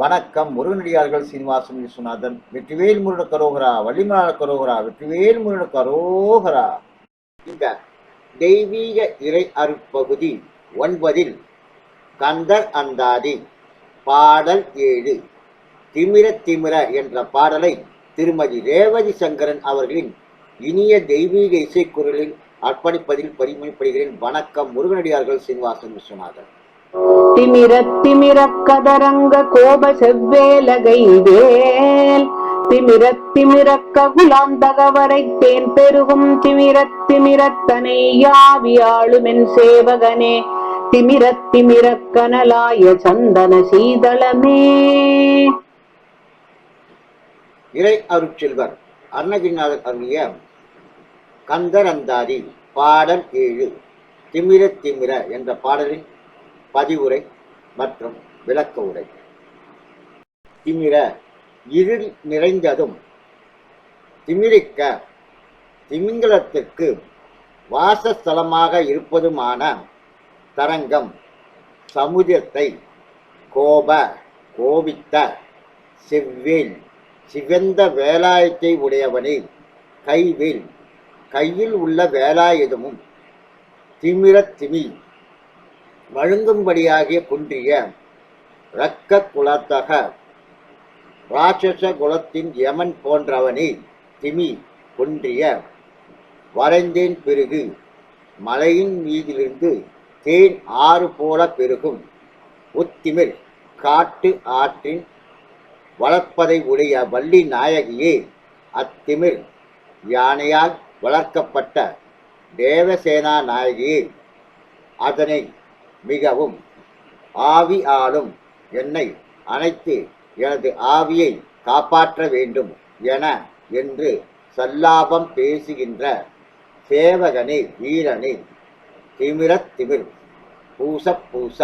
வணக்கம் முருகனடியார்கள் சீனிவாசன் விஸ்வநாதன் வெற்றிவேல் முருகன் கரோகரா வள்ளிமலாள கரோகரா வெற்றிவேல் முருட கரோகரா. இந்த தெய்வீக இறை அருட்பகுதி ஒன்பதில் கந்தர் அந்தாதி பாடல் ஏழு. திமிர திமிர என்ற பாடலை திருமதி ரேவதி சங்கரன் அவர்களின் இனிய தெய்வீக இசைக்குரலில் அர்ப்பணிப்பதில் பரிமணிப்படுகிறேன் வணக்கம் முருகனடியார்கள் சீனிவாசன் விஸ்வநாதன். திமிரத் திமிரக் கதரங்க கோப செவ்வேலகை வேல். திமிரத் திமிரக்க குலாந்தகவரை தேன் பெருகும் திமிரத் திமிரத்தனை யாவியாளுமென் சேவகனே. திமிரத் திமிரக் கனலாய சந்தன சீதளமே. இறை அருட்செல்வர் அருணகிரிநாதர் அருளிய கந்தர் அந்தாதி பாடல் ஏழு. திமிர திமிர என்ற பாடலின் பதிவுரை மற்றும் விளக்க உரை. திமிர இருள் நிறைந்ததும் திமிரிக்க திமிங்கலத்திற்கு வாசஸ்தலமாக இருப்பதுமான தரங்கம் சமுதிரத்தை கோப கோபித்த செவ்வேல் சிவந்த வேலாயத்தை உடையவனே கைவேல். கையில் உள்ள வேலாயுதமும் திமிர திமி வழுங்கும்படியாகிய குன்றிய இரக்க குலத்தக ராட்சச குலத்தின் யமன் போன்றவனே திமி குன்றிய வரைந்தேன் பெருகு மலையின் மீதிலிருந்து தேன் ஆறு போல பெருகும். உத்திமிர் காட்டு ஆற்றின் வளர்ப்பதை உடைய வள்ளி நாயகியே அத்திமிர் யானையால் வளர்க்கப்பட்ட தேவசேனா நாயகியே. அதனை மிகவும் ஆவி ஆளும் என்னை அனைத்து எனது ஆவியை காப்பாற்ற வேண்டும் என என்று சல்லாபம் பேசுகின்ற சேவகனே வீரனே திமிரத் திமிர் பூச பூச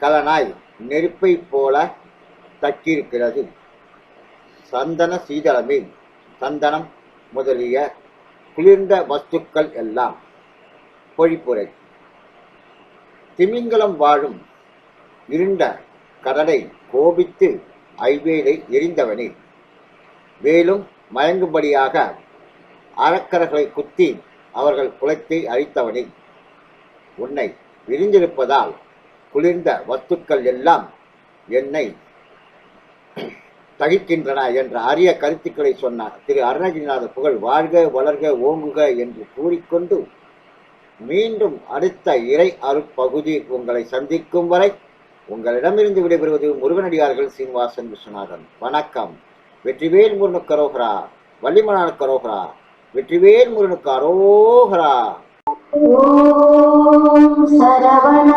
கலனாய் நெருப்பைப் போல தக்கியிருக்கிறது. சந்தன சீதளமே சந்தனம் முதலிய குளிர்ந்த வஸ்துக்கள் எல்லாம் பொழிப்புரை. திமிங்கலம் வாழும் இருண்ட கடலை கோபித்து ஐவேலை எரிந்தவனே. மேலும் மயங்கும்படியாக அரக்கர்களை குத்தி அவர்கள் குலத்தை அழித்தவனே. உன்னை விரிந்திருப்பதால் குளிர்ந்த வத்துக்கள் எல்லாம் என்னை தகிக்கின்றன என்ற அரிய கருத்துக்களை சொன்னார். திரு அருணகிரிநாத புகழ் வாழ்க வளர்க ஓங்குக என்று கூறிக்கொண்டு மீண்டும் அடுத்த இறை அருப்பகுதி உங்களை சந்திக்கும் வரை உங்களிடமிருந்து விடைபெறுவது முருகனடியார்கள் சீனிவாசன் விஸ்வநாதன். வணக்கம். வெற்றிவேல் முருனு கரோகரா வள்ளிமலான கரோகரா வெற்றிவேல் முருனு கரோகரா ஓம் சரவண